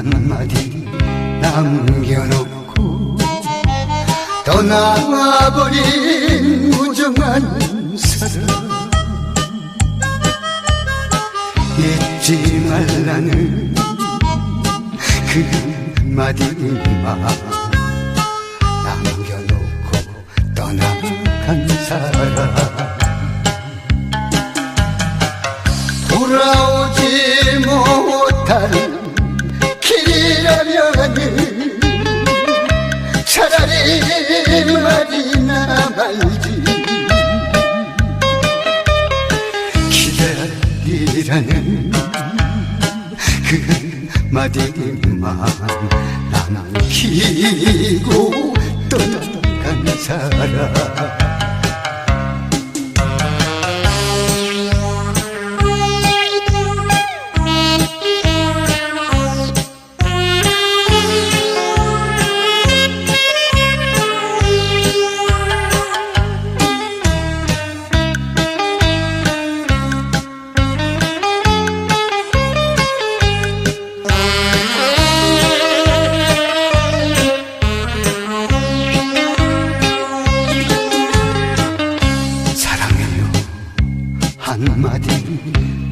한마디 남겨놓고 떠나버린 무정한 사람 잊지 말라는 그 한마디만 남겨놓고 떠나간 사람. 돌아오지 못할 그 마디만 남기고 떠나간 사람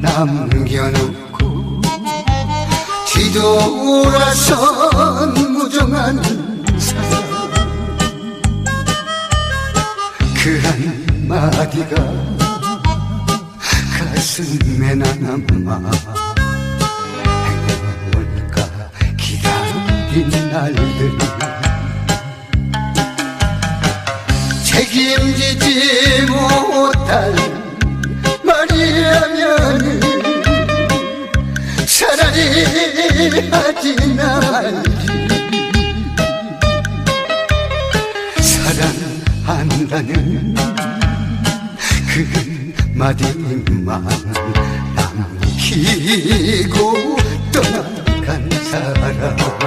남겨놓고 뒤돌아선 무정한 사랑 그 한마디가 가슴에 남아 행여올까 기다린 날들. 책임지지 못할 차라리 하지나 말지 사랑한다는 그 마디만 남기고 떠나간 사람